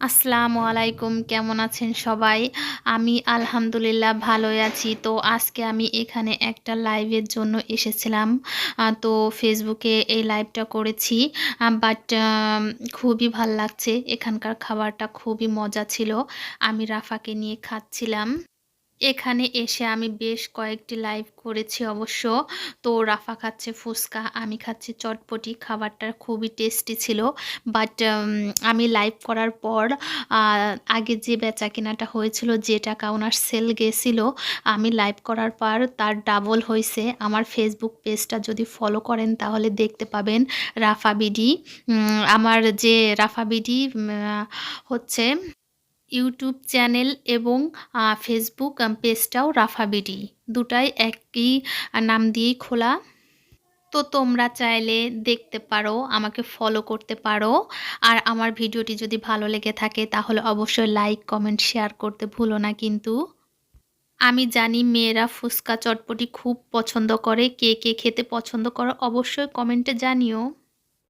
আসসালামু আলাইকুম, কেমন আছেন সবাই? আমি আলহামদুলিল্লাহ ভালোই আছি। তো আজকে আমি এখানে একটা লাইভের জন্য এসেছিলাম। তো ফেসবুকে এই লাইভটা করেছি। বাট খুবই ভালো লাগছে। এখানকার খাবারটা খুবই মজা ছিল। আমি রাফাকে নিয়ে খাচ্ছিলাম। এখানে এসে আমি বেশ কয়েকটি লাইভ করেছি অবশ্য। তো রাফা খাচ্ছে ফুচকা, আমি খাচ্ছি চটপটি, খাবারটা খুবই টেস্টি ছিল। বাট আমি লাইভ করার পর আগে যে বেচা কেনাটা হয়েছিল, যে টাকা ওনার সেল গেছিল, আমি লাইভ করার পর তার ডাবল হয়েছে। আমার ফেসবুক পেজটা যদি ফলো করেন, তাহলে দেখতে পাবেন রাফা বিডি। আমার যে রাফা বিডি হচ্ছে ইউটিউব চ্যানেল এবং ফেসবুক পেজটাও রাফা বিডি। দুটাই একই নাম দিয়েই খোলা। তো তোমরা চাইলে দেখতে পারো, আমাকে ফলো করতে পারো। আর আমার ভিডিওটি যদি ভালো লেগে থাকে, তাহলে অবশ্যই লাইক কমেন্ট শেয়ার করতে ভুলো না কিন্তু। আমি জানি মেয়েরা ফুচকা চটপটি খুব পছন্দ করে। কে কে খেতে পছন্দ করো অবশ্যই কমেন্টে জানিও।